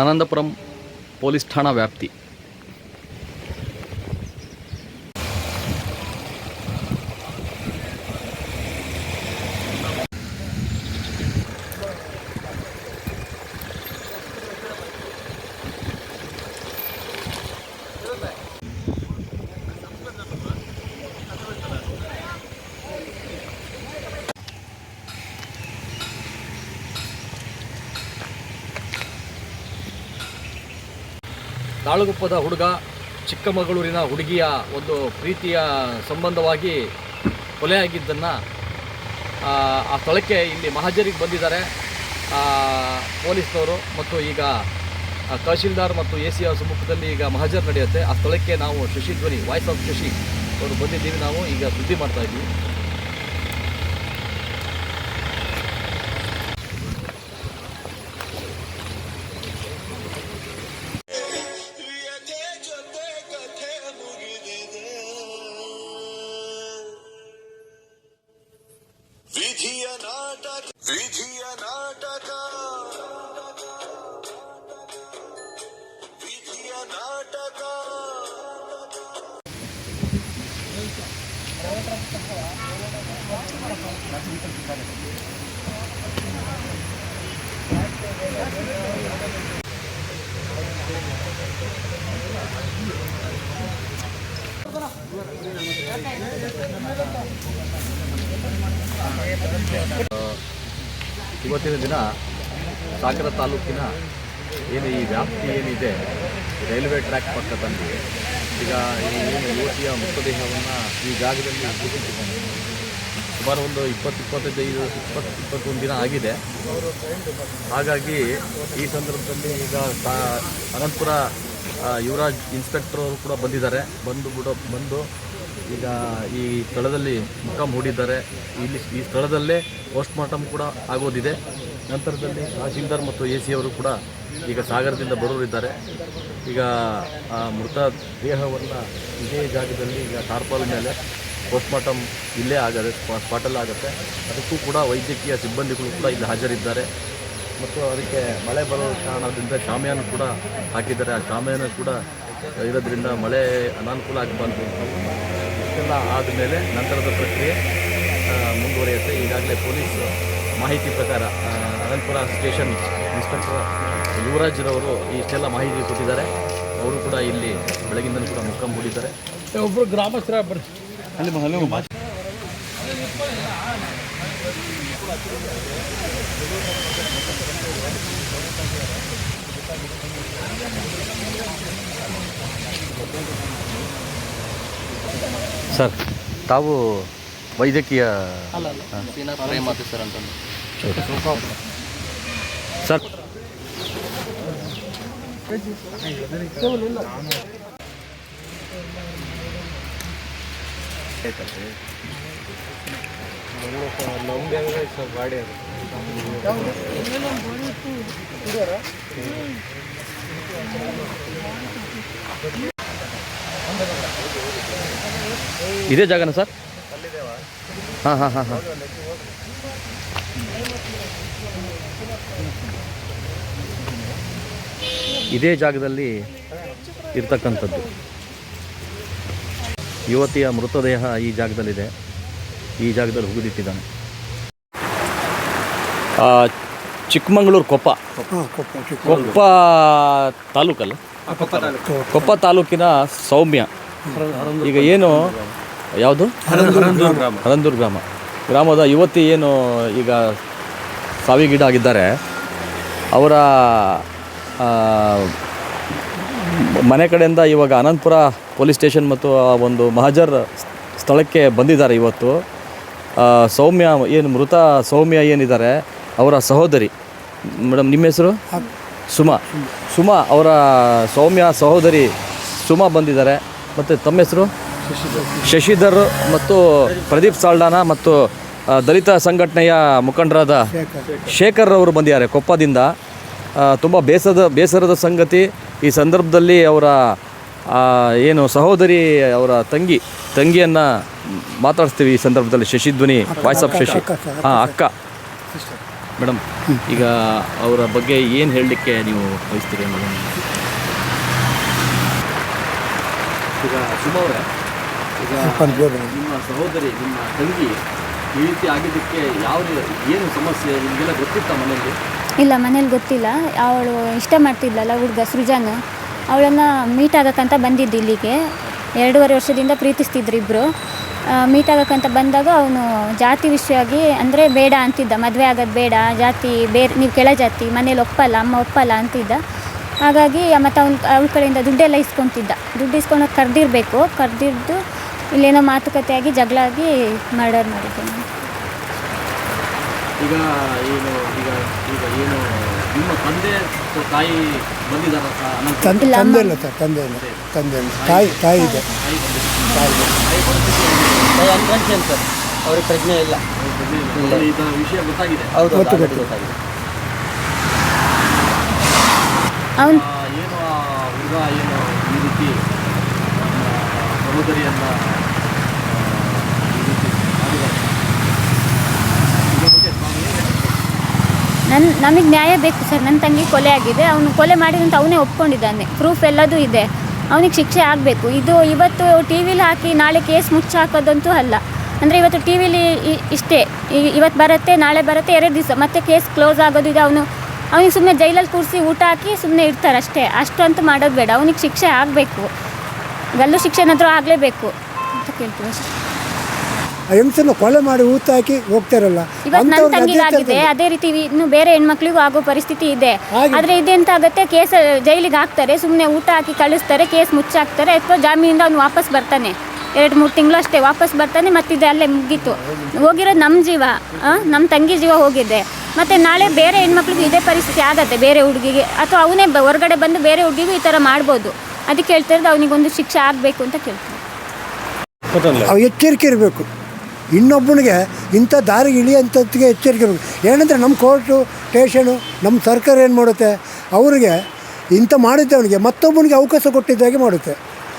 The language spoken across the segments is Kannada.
ಆನಂದಪುರಂ ಪೊಲೀಸ್ ಠಾಣಾ ವ್ಯಾಪ್ತಿ ತಾಳುಗುಪ್ಪದ ಹುಡುಗ, ಚಿಕ್ಕಮಗಳೂರಿನ ಹುಡುಗಿಯ ಒಂದು ಪ್ರೀತಿಯ ಸಂಬಂಧವಾಗಿ ಕೊಲೆಯಾಗಿದ್ದನ್ನು, ಆ ಸ್ಥಳಕ್ಕೆ ಇಲ್ಲಿ ಮಹಾಜರಿಗೆ ಬಂದಿದ್ದಾರೆ ಪೊಲೀಸ್ನವರು ಮತ್ತು ಈಗ ತಹಶೀಲ್ದಾರ್ ಮತ್ತು ಎ ಸಿ ಸಮ್ಮುಖದಲ್ಲಿ ಈಗ ಮಹಜರ್ ನಡೆಯುತ್ತೆ. ಆ ಸ್ಥಳಕ್ಕೆ ನಾವು ಶಶಿ ಧ್ವನಿ, ವಾಯ್ಸ್ ಆಫ್ ಶಶಿ ಅವರು ಬಂದಿದ್ದೀವಿ ನಾವು, ಈಗ ಸುದ್ದಿ ಮಾಡ್ತಾ ಇದ್ವಿ ಇವತ್ತಿನ ದಿನ ಸಾಗರ ತಾಲೂಕಿನ ಏನು ಈ ವ್ಯಾಪ್ತಿ ಏನಿದೆ, ರೈಲ್ವೆ ಟ್ರ್ಯಾಕ್ ಪಕ್ಕದಲ್ಲಿ ಈಗ ಈ ಏನು ಯುವತಿಯ ಮೃತದೇಹವನ್ನು ಈ ಜಾಗದಲ್ಲಿ. ಸುಮಾರು ಒಂದು ಇಪ್ಪತ್ತು, ಇಪ್ಪತ್ತೈದು ಇಪ್ಪತ್ತು, ಇಪ್ಪತ್ತೊಂದು ದಿನ ಆಗಿದೆ. ಹಾಗಾಗಿ ಈ ಸಂದರ್ಭದಲ್ಲಿ ಈಗ ಅನಂತಪುರ ಯುವರಾಜ್ ಇನ್ಸ್ಪೆಕ್ಟರ್ ಅವರು ಕೂಡ ಬಂದಿದ್ದಾರೆ. ಬಂದು ಬಿಡೋ ಬಂದು ಈಗ ಈ ಸ್ಥಳದಲ್ಲಿ ಮುಖಾಮ್ ಹೂಡಿದ್ದಾರೆ ಇಲ್ಲಿ ಈ ಸ್ಥಳದಲ್ಲೇ ಪೋಸ್ಟ್ಮಾರ್ಟಮ್ ಕೂಡ ಆಗೋದಿದೆ. ನಂತರದಲ್ಲಿ ತಹಶೀಲ್ದಾರ್ ಮತ್ತು ಎ ಸಿ ಅವರು ಕೂಡ ಈಗ ಸಾಗರದಿಂದ ಬರೋರಿದ್ದಾರೆ ಈಗ ಮೃತ ದೇಹವನ್ನು ಇದೇ ಜಾಗದಲ್ಲಿ ಈಗ ಟಾರ್ಪಾಲ್ ಮೇಲೆ ಪೋಸ್ಟ್ಮಾರ್ಟಮ್ ಇಲ್ಲೇ ಆಗದೆ ಸ್ಪಾಟಲ್ಲೇ ಆಗುತ್ತೆ. ಅದಕ್ಕೂ ಕೂಡ ವೈದ್ಯಕೀಯ ಸಿಬ್ಬಂದಿಗಳು ಕೂಡ ಇಲ್ಲಿ ಹಾಜರಿದ್ದಾರೆ. ಮತ್ತು ಅದಕ್ಕೆ ಮಳೆ ಬರೋ ಕಾರಣದಿಂದ ಶಾಮಿಯಾನ ಕೂಡ ಹಾಕಿದ್ದಾರೆ. ಆ ಶಾಮಿಯಾನ ಕೂಡ ಇರೋದ್ರಿಂದ ಮಳೆ ಅನಾನುಕೂಲ ಆಗಬಾರ್ದು ಇಷ್ಟೆಲ್ಲ ಆದಮೇಲೆ ನಂತರದ ಪ್ರಕ್ರಿಯೆ ಮುಂದುವರಿಯುತ್ತೆ. ಈಗಾಗಲೇ ಪೊಲೀಸ್ ಮಾಹಿತಿ ಪ್ರಕಾರ ಅನಂತಪುರ ಸ್ಟೇಷನ್ ಇನ್ಸ್ಪೆಕ್ಟರ್ ಯುವರಾಜ್ರವರು ಇಷ್ಟೆಲ್ಲ ಮಾಹಿತಿ ಕೊಟ್ಟಿದ್ದಾರೆ. ಅವರು ಕೂಡ ಇಲ್ಲಿ ಬೆಳಗಿಂದಲೂ ಕೂಡ ಮುಖಂ ಹೂಡಿದ್ದಾರೆ ಒಬ್ಬರು ಗ್ರಾಮಸ್ಥರ ಅಲ್ಲಿ ಅಲ್ಲಿ ಸರ್ ತಾವು ವೈದ್ಯಕೀಯ ಸರ್ ಅಂತಂದು ಸರ್. ಇದೇ ಜಾಗನ ಸರ್? ಹಾಂ ಹಾಂ ಹಾಂ ಹಾಂ. ಇದೇ ಜಾಗದಲ್ಲಿ ಇರ್ತಕ್ಕಂಥದ್ದು. ಯುವತಿಯ ಮೃತದೇಹ ಈ ಜಾಗದಲ್ಲಿದೆ. ಈ ಜಾಗದಲ್ಲಿ ಹುಗಿದಿಟ್ಟಿದ್ದಾನೆ. ಚಿಕ್ಕಮಗಳೂರು ಕೊಪ್ಪ. ಕೊಪ್ಪ ತಾಲೂಕಲ್ಲ? ಕೊಪ್ಪ ತಾಲೂಕಿನ ಸೌಮ್ಯ. ಈಗ ಏನು ಯಾವುದು? ಹರಂದೂರು ಗ್ರಾಮ. ಗ್ರಾಮದ ಯುವತಿ ಏನು ಈಗ ಸಾವಿಗೀಡಾಗಿದ್ದಾರೆ. ಅವರ ಮನೆ ಕಡೆಯಿಂದ ಇವಾಗ ಅನಂತಪುರ ಪೊಲೀಸ್ ಸ್ಟೇಷನ್ ಮತ್ತು ಆ ಒಂದು ಮಹಜರ್ ಸ್ಥಳಕ್ಕೆ ಬಂದಿದ್ದಾರೆ ಇವತ್ತು. ಸೌಮ್ಯ ಏನು ಮೃತ ಸೌಮ್ಯ ಏನಿದ್ದಾರೆ ಅವರ ಸಹೋದರಿ. ಮೇಡಮ್ ನಿಮ್ಮ ಹೆಸರು? ಸುಮಾ. ಸುಮಾ ಅವರ ಸೌಮ್ಯ ಸಹೋದರಿ ಸುಮಾ ಬಂದಿದ್ದಾರೆ. ಮತ್ತು ತಮ್ಮ ಹೆಸರು? ಶಶಿಧರ್ ಮತ್ತು ಪ್ರದೀಪ್ ಸಾಲ್ಡಾನ ಮತ್ತು ದಲಿತ ಸಂಘಟನೆಯ ಮುಖಂಡರಾದ ಶೇಖರ್. ಅವರು ಬಂದಿದ್ದಾರೆ ಕೊಪ್ಪದಿಂದ. ತುಂಬ ಬೇಸರದ ಬೇಸರದ ಸಂಗತಿ. ಈ ಸಂದರ್ಭದಲ್ಲಿ ಅವರ ಏನು ಸಹೋದರಿ ಅವರ ತಂಗಿ ತಂಗಿಯನ್ನು ಮಾತಾಡಿಸ್ತೀವಿ ಈ ಸಂದರ್ಭದಲ್ಲಿ ಶಶಿಧ್ವನಿ ವಾಯ್ಸ್ ಆಫ್ ಶಶಿ. ಹಾಂ ಅಕ್ಕ ಮೇಡಮ್ ಈಗ ಅವರ ಬಗ್ಗೆ ಏನು ಹೇಳಲಿಕ್ಕೆ ನೀವು ಬಯಸ್ತೀರಿ ಮೇಡಮ್ ಈಗ ಅವರೇ ಈಗ ನಿಮ್ಮ ಸಹೋದರಿ ನಿಮ್ಮ ತಂಗಿ ಈ ರೀತಿ ಆಗಿದ್ದಕ್ಕೆ ಯಾವ ಏನು ಸಮಸ್ಯೆ ನಿಮಗೆಲ್ಲ ಗೊತ್ತಿತ್ತ ಮನೆಯಲ್ಲಿ? ಇಲ್ಲ, ಮನೇಲಿ ಗೊತ್ತಿಲ್ಲ. ಅವಳು ಇಷ್ಟ ಮಾಡ್ತಿದ್ಲಲ್ಲ ಹುಡುಗ ಸೃಜನ್ ಅವಳನ್ನು ಮೀಟ್ ಆಗೋಕ್ಕಂತ ಬಂದಿದ್ದು ಇಲ್ಲಿಗೆ. ಎರಡೂವರೆ ವರ್ಷದಿಂದ ಪ್ರೀತಿಸ್ತಿದ್ರು ಇಬ್ಬರು ಮೀಟ್ ಆಗೋಕ್ಕಂತ ಬಂದಾಗ ಅವನು ಜಾತಿ ವಿಷಯವಾಗಿ ಅಂದರೆ ಬೇಡ ಅಂತಿದ್ದ. ಮದುವೆ ಆಗೋದು ಬೇಡ, ಜಾತಿ ಬೇರೆ, ನೀವು ಕೆಳ ಜಾತಿ, ಮನೇಲಿ ಒಪ್ಪಲ್ಲ, ಅಮ್ಮ ಒಪ್ಪಲ್ಲ ಅಂತಿದ್ದ. ಹಾಗಾಗಿ ಮತ್ತು ಅವ್ನು, ಅವಳ ಕಡೆಯಿಂದ ದುಡ್ಡೆಲ್ಲ ಇಸ್ಕೊತಿದ್ದ. ದುಡ್ಡು ಇಸ್ಕೊಂಡು ಕರೆದಿರಬೇಕು. ಕರೆದಿದ್ದು ಇಲ್ಲೇನೋ ಮಾತುಕತೆ ಆಗಿ ಜಗಳ ಆಗಿ ಮರ್ಡರ್ ಮಾಡಿದ್ದಾನೆ ಈಗ ಏನು ಈಗ ಈಗ ಏನು ನಿಮ್ಮ ತಂದೆ ಅಥವಾ ತಾಯಿ ಬಂದಿದ್ದಾರ ತಂದೆ ಇಲ್ಲ, ತಂದೆ ಇಲ್ಲ ಸರ್ ತಂದೆ ಇಲ್ಲ. ತಂದೆ ಇಲ್ಲ. ತಾಯಿ ತಾಯಿ ಇದೆ. ತಾಯಿ ತಾಯಿ ಇದೆ. Unconscious sir. ಅವ್ರಿಗೆ ಪ್ರಜ್ಞೆ ಇಲ್ಲ. ಈ ವಿಷಯ ಗೊತ್ತಾಗಿದೆ. ಹೌದು ಗೊತ್ತು, ಗೊತ್ತು. ಗೊತ್ತಾಗಿದೆ. ಅವನು ಏನು ಹುಡುಗ ಏನು ಈ ರೀತಿ ಸಹೋದರಿಯನ್ನ ಆ, ಈ ರೀತಿ ಮಾಡಿದ್ದಾರೆ ಇದ್ರ ಬಗ್ಗೆ ತಾವು ಏನು ಹೇಳ್ತೀರಿ? ನನ್ನ ನಮಗೆ ನ್ಯಾಯ ಬೇಕು ಸರ್. ನನ್ನ ತಂಗಿ ಕೊಲೆ ಆಗಿದೆ. ಅವನು ಕೊಲೆ ಮಾಡಿದಂತ ಅವನೇ ಒಪ್ಕೊಂಡಿದ್ದಾನೆ. ಪ್ರೂಫ್ ಎಲ್ಲದೂ ಇದೆ. ಅವನಿಗೆ ಶಿಕ್ಷೆ ಆಗಬೇಕು. ಇದು ಇವತ್ತು ಟಿ ವಿಲಿ ಹಾಕಿ ನಾಳೆ ಕೇಸ್ ಮುಚ್ಚಿ ಹಾಕೋದಂತೂ ಅಲ್ಲ. ಅಂದರೆ ಇವತ್ತು ಟಿ ವಿಲಿ ಇಷ್ಟೇ. ಇವತ್ತು ಬರುತ್ತೆ, ನಾಳೆ ಬರುತ್ತೆ, ಎರಡು ದಿವಸ. ಮತ್ತೆ ಕೇಸ್ ಕ್ಲೋಸ್ ಆಗೋದು ಇದೆ ಅವನು, ಅವನಿಗೆ ಸುಮ್ಮನೆ ಜೈಲಲ್ಲಿ ಕೂರಿಸಿ ಊಟ ಹಾಕಿ ಸುಮ್ಮನೆ ಇಡ್ತಾರೆ ಅಷ್ಟೇ. ಅಷ್ಟಂತೂ ಮಾಡೋದು ಬೇಡ. ಅವನಿಗೆ ಶಿಕ್ಷೆ ಆಗಬೇಕು. ಗಲ್ಲು ಶಿಕ್ಷೆನಾದರೂ ಆಗಲೇಬೇಕು. ಅಂತ ಕೇಳ್ತೀವಿ ಆ ಹೆಂಗಸನ್ನು ಕೊಲೆ ಮಾಡಿ ಊತ ಹಾಕಿ ಹೋಗ್ತಾರಲ್ಲ ಇವತ್ತು ನನ್ನ ಅಂಥವ್ರಿಗೆ ಅದೇ ತಂಗಿಗಾಗಿದೆ ಅದೇ ರೀತಿ ಇನ್ನು ಬೇರೆ ಹೆಣ್ಮಕ್ಳಿಗೂ ಆಗೋ ಪರಿಸ್ಥಿತಿ ಇದೆ. ಆದ್ರೆ ಇದೆಂತ ಆಗುತ್ತೆ ಕೇಸ್ ಜೈಲಿಗೆ ಹಾಕ್ತಾರೆ ಸುಮ್ಮನೆ ಊಟ ಹಾಕಿ ಕಳಿಸ್ತಾರೆ ಕೇಸ್ ಮುಚ್ಚಾಕ್ತಾರೆ ಅಥವಾ ಜಾಮೀನಿಂದ ಅವ್ನು ವಾಪಸ್ ಬರ್ತಾನೆ. ಎರಡು ಮೂರು ತಿಂಗಳು ಅಷ್ಟೇ ವಾಪಸ್ ಬರ್ತಾನೆ ಮತ್ತಿದೆ ಅಲ್ಲೇ ಮುಗೀತು. ಹೋಗಿರೋದು ನಮ್ಮ ಜೀವ ನಮ್ಮ ತಂಗಿ ಜೀವ ಹೋಗಿದೆ. ಮತ್ತೆ ನಾಳೆ ಬೇರೆ ಹೆಣ್ಮಕ್ಳಿಗೂ ಇದೇ ಪರಿಸ್ಥಿತಿ ಆಗತ್ತೆ ಬೇರೆ ಹುಡುಗಿಗೆ. ಅಥವಾ ಅವನೇ ಬ- ಹೊರಗಡೆ ಬಂದು ಬೇರೆ ಹುಡುಗಿಗೂ ಈ ಥರ ಮಾಡ್ಬೋದು. ಅದಕ್ಕೆ ಹೇಳ್ತಾ ಇರೋದು ಅವನಿಗೊಂದು ಶಿಕ್ಷೆ ಆಗಬೇಕು ಅಂತ ಕೇಳ್ತಾರೆ ಅವು ಎಚ್ಚರಿಕೆ ಇರಬೇಕು. ಇನ್ನೊಬ್ಬನಿಗೆ ಇಂಥ ದಾರಿಗೆ ಇಳಿಯೋಂಥದ್ದಿಗೆ ಎಚ್ಚರಿಕೆ ಏನಂದರೆ ನಮ್ಮ ಕೋರ್ಟು, ಸ್ಟೇಷನು, ನಮ್ಮ ಸರ್ಕಾರ ಏನು ಮಾಡುತ್ತೆ? ಅವರಿಗೆ ಇಂಥ ಮಾಡಿದ್ದವನಿಗೆ ಮತ್ತೊಬ್ಬನಿಗೆ ಅವಕಾಶ ಕೊಟ್ಟಿದ್ದಾಗೆ ಮಾಡುತ್ತೆ.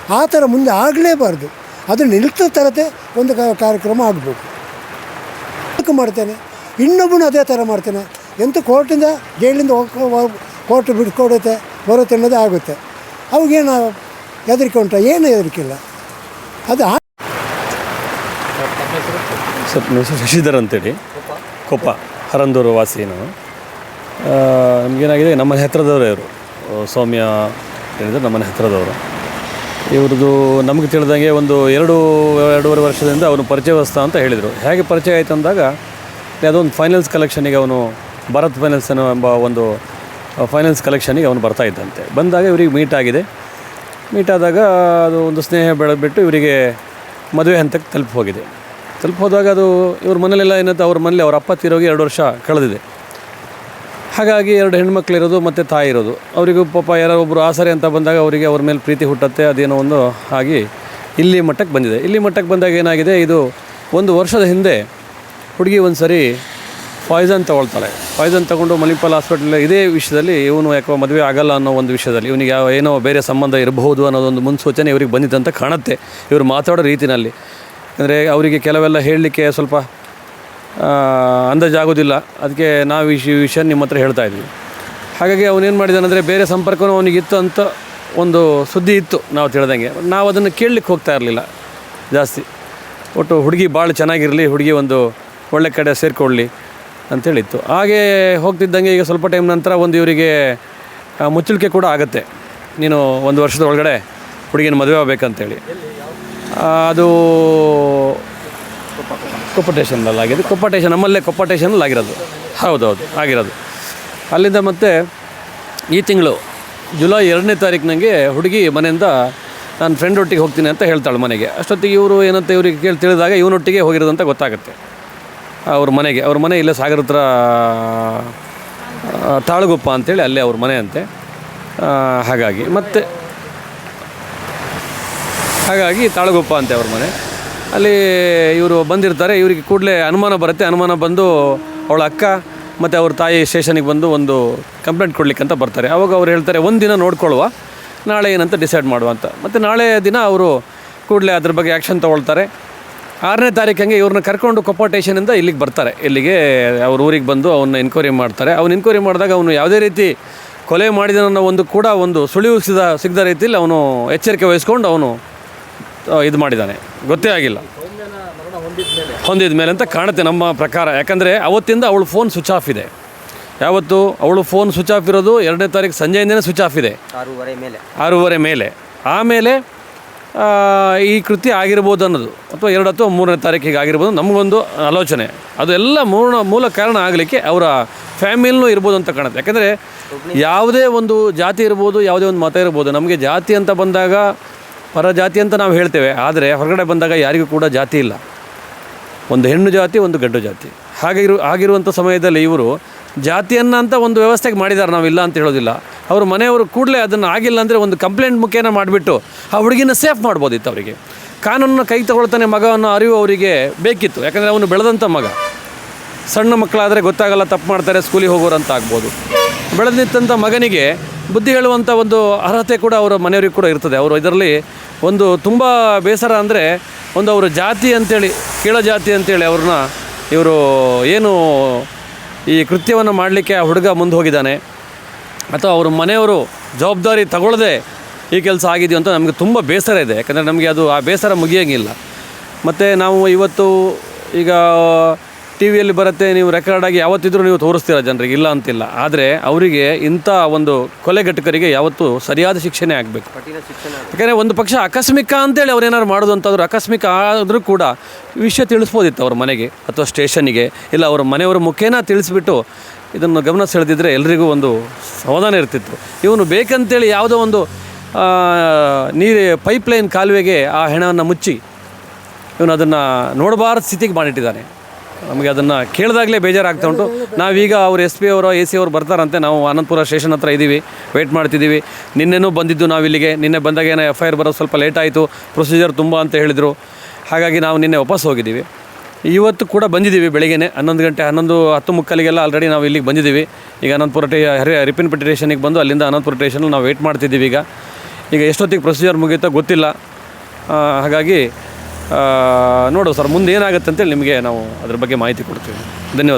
ಆ ಥರ ಮುಂದೆ ಆಗಲೇಬಾರ್ದು. ಅದು ನಿಲ್ತ ಥರತೆ ಒಂದು ಕಾರ್ಯಕ್ರಮ ಆಗಬೇಕು. ಅದಕ್ಕೆ ಮಾಡ್ತೇನೆ. ಇನ್ನೊಬ್ಬನು ಅದೇ ಥರ ಮಾಡ್ತಾನೆ. ಎಂತ ಕೋರ್ಟಿಂದ, ಜೈಲಿಂದ ಕೋರ್ಟ್ ಬಿಟ್ಕೊಡುತ್ತೆ, ಬರುತ್ತೆ ಅನ್ನೋದೇ ಆಗುತ್ತೆ. ಅವಾಗೇನು ಹೆದರಿಕೆ ಉಂಟ? ಏನು ಹೆದರಿಕೆ ಇಲ್ಲ. ಅದು ಆ- ಸರ್ ನನ್ನ ಹೆಸರು ಶಶಿಧರ್ ಅಂತೇಳಿ. ಕೊಪ್ಪ. ಹರಂದೂರು ವಾಸಿ ಆ, ನಮಗೇನಾಗಿದೆ? ನಮ್ಮ ಹತ್ತಿರದವರು ಇವರು. ಸೌಮ್ಯ ಹೇಳಿದ್ರೆ ನಮ್ಮನೆ ಹತ್ತಿರದವರು ಇವ್ರದ್ದು ನಮಗೆ ತಿಳಿದಂಗೆ ಒಂದು ಎರಡು ಎರಡೂವರೆ ವರ್ಷದಿಂದ ಅವನು ಪರಿಚಯಸ್ಥ ಅಂತ ಹೇಳಿದರು. ಹೇಗೆ ಪರಿಚಯ ಆಯ್ತು ಅಂದಾಗ ಅದೊಂದು ಫೈನಲ್ಸ್ ಕಲೆಕ್ಷನಿಗೆ ಅವನು ಭಾರತ್ ಫೈನಲ್ಸ್ ಅನ್ನೋ ಎಂಬ ಒಂದು ಫೈನಲ್ಸ್ ಕಲೆಕ್ಷನಿಗೆ ಅವನು ಬರ್ತಾ ಇದ್ದಂತೆ. ಬಂದಾಗ ಇವರಿಗೆ ಮೀಟ್ ಆಗಿದೆ. ಮೀಟ್ ಆದಾಗ ಅದು ಒಂದು ಸ್ನೇಹ ಬೆಳೆದ್ಬಿಟ್ಟು ಇವರಿಗೆ ಮದುವೆ ಹಂತಕ್ಕೆ ತಲುಪಿ ಹೋಗಿದೆ. ತಲುಪಿ ಹೋದಾಗ ಅದು ಇವ್ರ ಮನೇಲೆಲ್ಲ ಏನಂತ ಅವ್ರ ಮನೇಲಿ ಅವ್ರ ಅಪ್ಪ ತೀರೋಗಿ ಎರಡು ವರ್ಷ ಕಳೆದಿದೆ. ಹಾಗಾಗಿ ಎರಡು ಹೆಣ್ಮಕ್ಳಿರೋದು ಮತ್ತು ತಾಯಿ ಇರೋದು. ಅವರಿಗೂ ಪಾಪ ಯಾರೋ ಒಬ್ಬರು ಆಸರೆ ಅಂತ ಬಂದಾಗ ಅವರಿಗೆ ಅವ್ರ ಮೇಲೆ ಪ್ರೀತಿ ಹುಟ್ಟತ್ತೆ, ಅದೇನೋ ಒಂದು ಆಗಿ ಇಲ್ಲಿ ಮಟ್ಟಕ್ಕೆ ಬಂದಿದೆ. ಇಲ್ಲಿ ಮಟ್ಟಕ್ಕೆ ಬಂದಾಗ ಏನಾಗಿದೆ, ಇದು ಒಂದು ವರ್ಷದ ಹಿಂದೆ ಹುಡುಗಿ ಒಂದು ಸರಿ ಪಾಯ್ಸನ್ ತೊಗೊಳ್ತಾಳೆ. ಪಾಯ್ಸನ್ ತೊಗೊಂಡು ಮಣಿಪಾಲ್ ಹಾಸ್ಪಿಟಲ್ ಇದೇ ವಿಷಯದಲ್ಲಿ ಇವನು ಯಾಕೋ ಮದುವೆ ಆಗಲ್ಲ ಅನ್ನೋ ಒಂದು ವಿಷಯದಲ್ಲಿ ಇವನಿಗೆ ಯಾವ ಏನೋ ಬೇರೆ ಸಂಬಂಧ ಇರಬಹುದು ಅನ್ನೋದೊಂದು ಮುನ್ಸೂಚನೆ ಇವ್ರಿಗೆ ಬಂದಿದ್ದಂತ ಕಾಣುತ್ತೆ. ಇವರು ಮಾತಾಡೋ ರೀತಿನಲ್ಲಿ ಅಂದರೆ ಅವರಿಗೆ ಕೆಲವೆಲ್ಲ ಹೇಳಲಿಕ್ಕೆ ಸ್ವಲ್ಪ ಅಂದಾಜಾಗೋದಿಲ್ಲ ಅದಕ್ಕೆ ನಾವು ಈ ವಿಷಯ ನಿಮ್ಮ ಹತ್ರ ಹೇಳ್ತಾ ಇದ್ವಿ. ಹಾಗಾಗಿ ಅವನೇನು ಮಾಡಿದಾನಂದರೆ ಬೇರೆ ಸಂಪರ್ಕವೂ ಅವನಿಗಿತ್ತು ಅಂತ ಒಂದು ಸುದ್ದಿ ಇತ್ತು ನಾವು ತಿಳಿದಂಗೆ. ನಾವು ಅದನ್ನು ಕೇಳಲಿಕ್ಕೆ ಹೋಗ್ತಾ ಇರಲಿಲ್ಲ ಜಾಸ್ತಿ. ಒಟ್ಟು ಹುಡುಗಿ ಭಾಳ ಚೆನ್ನಾಗಿರಲಿ, ಹುಡುಗಿ ಒಂದು ಒಳ್ಳೆ ಕಡೆ ಸೇರಿಕೊಳ್ಳಿ ಅಂತೇಳಿತ್ತು ಹಾಗೆ ಹೋಗ್ತಿದ್ದಂಗೆ ಈಗ ಸ್ವಲ್ಪ ಟೈಮ್ ನಂತರ ಒಂದು ಇವರಿಗೆ ಮುಚ್ಚಳಿಕೆ ಕೂಡ ಆಗುತ್ತೆ. ನೀನು ಒಂದು ವರ್ಷದ ಒಳಗಡೆ ಹುಡುಗಿನ ಮದುವೆ ಆಗಬೇಕಂತೇಳಿ. ಅದು ಕೊಪ್ಪ ಸ್ಟೇಷನಲ್ಲಿ ಆಗಿದೆ ಕೊಪ್ಪ ಸ್ಟೇಷನ್ ನಮ್ಮಲ್ಲೇ ಕೊಪ್ಪಟೇಷನಲ್ಲಿ ಆಗಿರೋದು. ಹೌದೌದು, ಆಗಿರೋದು. ಅಲ್ಲಿಂದ ಮತ್ತೆ ಈ ತಿಂಗಳು ಜುಲೈ ಎರಡನೇ ತಾರೀಕಿನಂಗೆ ಹುಡುಗಿ ಮನೆಯಿಂದ ನಾನು ಫ್ರೆಂಡ್ ಒಟ್ಟಿಗೆ ಹೋಗ್ತೀನಿ ಅಂತ ಹೇಳ್ತಾಳೆ ಮನೆಗೆ. ಅಷ್ಟೊತ್ತಿಗೆ ಇವರು ಏನಂತ ಇವ್ರಿಗೆ ಕೇಳಿ ತಿಳಿದಾಗ ಇವನೊಟ್ಟಿಗೆ ಹೋಗಿರೋದಂತ ಗೊತ್ತಾಗುತ್ತೆ. ಅವ್ರ ಮನೆಗೆ, ಅವ್ರ ಮನೆ ಇಲ್ಲೇ ಸಾಗರ ಹತ್ರ ತಾಳಗುಪ್ಪ ಅಂತೇಳಿ ಅಲ್ಲೇ ಅವ್ರ ಮನೆ ಅಂತೆ ಹಾಗಾಗಿ ಮತ್ತು ಹಾಗಾಗಿ ತಾಳಗುಪ್ಪ ಅಂತೆ ಅವ್ರ ಮನೆ. ಅಲ್ಲಿ ಇವರು ಬಂದಿರ್ತಾರೆ, ಇವರಿಗೆ ಕೂಡಲೇ ಅನುಮಾನ ಬರುತ್ತೆ. ಅನುಮಾನ ಬಂದು ಅವಳ ಅಕ್ಕ ಮತ್ತು ಅವ್ರ ತಾಯಿ ಸ್ಟೇಷನಿಗೆ ಬಂದು ಒಂದು ಕಂಪ್ಲೇಂಟ್ ಕೊಡ್ಲಿಕ್ಕೆ ಅಂತ ಬರ್ತಾರೆ. ಅವಾಗ ಅವ್ರು ಹೇಳ್ತಾರೆ, ಒಂದು ದಿನ ನೋಡ್ಕೊಳ್ಳುವ, ನಾಳೆ ಏನಂತ ಡಿಸೈಡ್ ಮಾಡುವ ಅಂತ. ಮತ್ತು ನಾಳೆ ದಿನ ಅವರು ಕೂಡಲೇ ಅದ್ರ ಬಗ್ಗೆ ಆ್ಯಕ್ಷನ್ ತೊಗೊಳ್ತಾರೆ. ಆರನೇ ತಾರೀಕಂಗೆ ಇವ್ರನ್ನ ಕರ್ಕೊಂಡು ಕೊಪ್ಪ ಟೇಷನಿಂದ ಇಲ್ಲಿಗೆ ಬರ್ತಾರೆ. ಇಲ್ಲಿಗೆ ಅವ್ರ ಊರಿಗೆ ಬಂದು ಅವನ್ನ ಎನ್ಕ್ವೈರಿ ಮಾಡ್ತಾರೆ. ಅವ್ನು ಎನ್ಕ್ವೈರಿ ಮಾಡಿದಾಗ ಅವನು ಯಾವುದೇ ರೀತಿ ಕೊಲೆ ಮಾಡಿದ ಒಂದು ಕೂಡ ಒಂದು ಸುಳಿವು ಸಿದ ಸಿಗದ ರೀತಿಯಲ್ಲಿ ಅವನು ಎಚ್ಚರಿಕೆ ವಹಿಸ್ಕೊಂಡು ಅವನು ಇದು ಮಾಡಿದ್ದಾನೆ. ಗೊತ್ತೇ ಆಗಿಲ್ಲ. ಹೊಂದಿದ ಮೇಲೆ ಅಂತ ಕಾಣುತ್ತೆ ನಮ್ಮ ಪ್ರಕಾರ. ಯಾಕಂದರೆ ಅವತ್ತಿಂದ ಅವಳು ಫೋನ್ ಸ್ವಿಚ್ ಆಫ್ ಇದೆ. ಯಾವತ್ತು? ಅವಳು ಫೋನ್ ಸ್ವಿಚ್ ಆಫ್ ಇರೋದು ಎರಡನೇ ತಾರೀಕು ಸಂಜೆಯಿಂದನೇ ಸ್ವಿಚ್ ಆಫ್ ಇದೆ. ಆರೂವರೆ ಮೇಲೆ. ಆರೂವರೆ ಮೇಲೆ. ಆಮೇಲೆ ಈ ಕೃತ್ಯ ಆಗಿರ್ಬೋದು ಅನ್ನೋದು. ಅಥವಾ ಎರಡು ಅಥವಾ ಮೂರನೇ ತಾರೀಕಿಗೆ ಆಗಿರ್ಬೋದು ನಮಗೊಂದು ಆಲೋಚನೆ. ಅದೆಲ್ಲ ಮೂಲ ಮೂಲ ಕಾರಣ ಆಗಲಿಕ್ಕೆ ಅವರ ಫ್ಯಾಮಿಲಿನೂ ಇರ್ಬೋದು ಅಂತ ಕಾಣುತ್ತೆ. ಯಾಕಂದರೆ ಯಾವುದೇ ಒಂದು ಜಾತಿ ಇರ್ಬೋದು ಯಾವುದೇ ಒಂದು ಮತ ಇರ್ಬೋದು ನಮಗೆ ಜಾತಿ ಅಂತ ಬಂದಾಗ ಪರ ಜಾತಿ ಅಂತ ನಾವು ಹೇಳ್ತೇವೆ, ಆದರೆ ಹೊರಗಡೆ ಬಂದಾಗ ಯಾರಿಗೂ ಕೂಡ ಜಾತಿ ಇಲ್ಲ. ಒಂದು ಹೆಣ್ಣು ಜಾತಿ, ಒಂದು ಗಂಡು ಜಾತಿ. ಹಾಗಿರು, ಆಗಿರುವಂಥ ಸಮಯದಲ್ಲಿ ಇವರು ಜಾತಿಯನ್ನು ಅಂತ ಒಂದು ವ್ಯವಸ್ಥೆಗೆ ಮಾಡಿದ್ದಾರೆ, ನಾವು ಇಲ್ಲ ಅಂತ ಹೇಳೋದಿಲ್ಲ. ಅವರು ಮನೆಯವರು ಕೂಡಲೇ ಅದನ್ನು ಆಗಿಲ್ಲ ಅಂದರೆ ಒಂದು ಕಂಪ್ಲೇಂಟ್ ಮುಖೇನ ಮಾಡಿಬಿಟ್ಟು ಆ ಹುಡುಗಿನ ಸೇಫ್ ಮಾಡ್ಬೋದಿತ್ತು ಅವರಿಗೆ. ಕಾನೂನನ್ನು ಕೈ ತಗೊಳ್ತಾನೆ ಮಗವನ್ನು ಅರಿವು ಅವರಿಗೆ ಬೇಕಿತ್ತು. ಯಾಕಂದರೆ ಅವನು ಬೆಳೆದಂಥ ಮಗ. ಸಣ್ಣ ಮಕ್ಕಳಾದರೆ ಗೊತ್ತಾಗಲ್ಲ, ತಪ್ಪು ಮಾಡ್ತಾರೆ, ಸ್ಕೂಲಿಗೆ ಹೋಗೋರು ಅಂತ ಆಗ್ಬೋದು. ಬೆಳೆದಿತ್ತಂಥ ಮಗನಿಗೆ ಬುದ್ಧಿ ಹೇಳುವಂಥ ಒಂದು ಅರ್ಹತೆ ಕೂಡ ಅವರ ಮನೆಯವರಿಗೆ ಕೂಡ ಇರ್ತದೆ. ಅವರು ಇದರಲ್ಲಿ ಒಂದು ತುಂಬ ಬೇಸರ ಅಂದರೆ ಒಂದು ಅವರ ಜಾತಿ ಅಂತೇಳಿ, ಕೀಳ ಜಾತಿ ಅಂತೇಳಿ ಅವ್ರನ್ನ ಇವರು ಏನು ಈ ಕೃತ್ಯವನ್ನು ಮಾಡಲಿಕ್ಕೆ ಆ ಹುಡುಗ ಮುಂದೆ ಹೋಗಿದ್ದಾನೆ. ಅಥವಾ ಅವ್ರ ಮನೆಯವರು ಜವಾಬ್ದಾರಿ ತಗೊಳ್ಳದೆ ಈ ಕೆಲಸ ಆಗಿದೆಯೋ ಅಂತ ನಮಗೆ ತುಂಬ ಬೇಸರ ಇದೆ. ಯಾಕಂದರೆ ನಮಗೆ ಅದು ಆ ಬೇಸರ ಮುಗಿಯೋಂಗಿಲ್ಲ. ಮತ್ತು ನಾವು ಇವತ್ತು ಈಗ ಟಿ ವಿಯಲ್ಲಿ ಬರುತ್ತೆ ನೀವು ರೆಕಾರ್ಡಾಗಿ ಯಾವತ್ತಿದ್ರೂ ನೀವು ತೋರಿಸ್ತೀರ ಜನರಿಗೆ? ಇಲ್ಲ ಅಂತಿಲ್ಲ. ಆದರೆ ಅವರಿಗೆ ಇಂಥ ಒಂದು ಕೊಲೆಗಟ್ಟಕರಿಗೆ ಯಾವತ್ತೂ ಸರಿಯಾದ ಶಿಕ್ಷಣೆ ಆಗಬೇಕು. ಯಾಕಂದರೆ ಒಂದು ಪಕ್ಷ ಆಕಸ್ಮಿಕ ಅಂತೇಳಿ ಅವ್ರು ಏನಾದ್ರು ಮಾಡೋದು ಅಂತಂದ್ರೆ ಆಕಸ್ಮಿಕ ಆದರೂ ಕೂಡ ವಿಷಯ ತಿಳಿಸ್ಬೋದಿತ್ತು ಅವ್ರ ಮನೆಗೆ ಅಥವಾ ಸ್ಟೇಷನ್ನಿಗೆ ಇಲ್ಲ ಅವ್ರ ಮನೆಯವರ ಮುಖೇನ ತಿಳಿಸ್ಬಿಟ್ಟು ಇದನ್ನು ಗಮನ ಸೆಳೆದಿದ್ದರೆ ಎಲ್ರಿಗೂ ಒಂದು ಸಮಾಧಾನ ಇರ್ತಿತ್ತು. ಇವನು ಬೇಕಂತೇಳಿ ಯಾವುದೋ ಒಂದು ನೀರು ಪೈಪ್ಲೈನ್ ಕಾಲುವೆಗೆ ಆ ಹೆಣವನ್ನು ಮುಚ್ಚಿ ಇವನು ಅದನ್ನು ನೋಡಬಾರ್ದ ಸ್ಥಿತಿಗೆ ಮಾಡಿಟ್ಟಿದ್ದಾನೆ ನಮಗೆ ಅದನ್ನು ಕೇಳಿದಾಗಲೇ ಬೇಜಾರಾಗ್ತಾ ಉಂಟು. ನಾವೀಗ ಅವ್ರು ಎಸ್ ಪಿ ಅವರು, ಎ ಸಿ ಅವರು ಬರ್ತಾರಂತೆ. ನಾವು ಅನಂತಪುರ ಸ್ಟೇಷನ್ ಹತ್ರ ಇದ್ದೀವಿ ವೆಯ್ಟ್ ಮಾಡ್ತಿದ್ದೀವಿ ನಿನ್ನೆನೂ ಬಂದಿದ್ದು ನಾವು ಇಲ್ಲಿಗೆ. ನಿನ್ನೆ ಬಂದಾಗ ಏನೋ ಎಫ್ ಐ ಆರ್ ಬರೋದು ಸ್ವಲ್ಪ ಲೇಟ್ ಆಯಿತು. ಪ್ರೊಸೀಜರ್ ತುಂಬ ಅಂತ ಹೇಳಿದರು. ಹಾಗಾಗಿ ನಾವು ನಿನ್ನೆ ವಾಪಸ್ ಹೋಗಿದ್ದೀವಿ ಇವತ್ತು ಕೂಡ ಬಂದಿದ್ದೀವಿ ಬೆಳಿಗ್ಗೆ ಹನ್ನೊಂದು ಗಂಟೆ, ಹನ್ನೊಂದು ಹತ್ತು ಮುಕ್ಕಾಲಿಗೆಲ್ಲ ಆಲ್ರೆಡಿ ನಾವು ಇಲ್ಲಿಗೆ ಬಂದಿದ್ದೀವಿ ಈಗ ಅನಂತಪುರ ಟೇ, ಹರಿ ರಿಪಿನ್ ಸ್ಟೇಷನಿಗೆ ಬಂದು ಅಲ್ಲಿಂದ ಅನಂತಪುರ ಸ್ಟೇಷನಲ್ಲಿ ನಾವು ವೆಯ್ಟ್ ಮಾಡ್ತಿದ್ದೀವಿ ಈಗ. ಈಗ ಎಷ್ಟೊತ್ತಿಗೆ ಪ್ರೊಸೀಜರ್ ಮುಗಿಯುತ್ತೋ ಗೊತ್ತಿಲ್ಲ. ಹಾಗಾಗಿ ನೋಡು ಸರ್ ಮುಂದೆ ಏನಾಗುತ್ತೆ ಅಂತೇಳಿ ನಿಮಗೆ ನಾವು ಅದ್ರ ಬಗ್ಗೆ ಮಾಹಿತಿ ಕೊಡ್ತೀವಿ. ಧನ್ಯವಾದ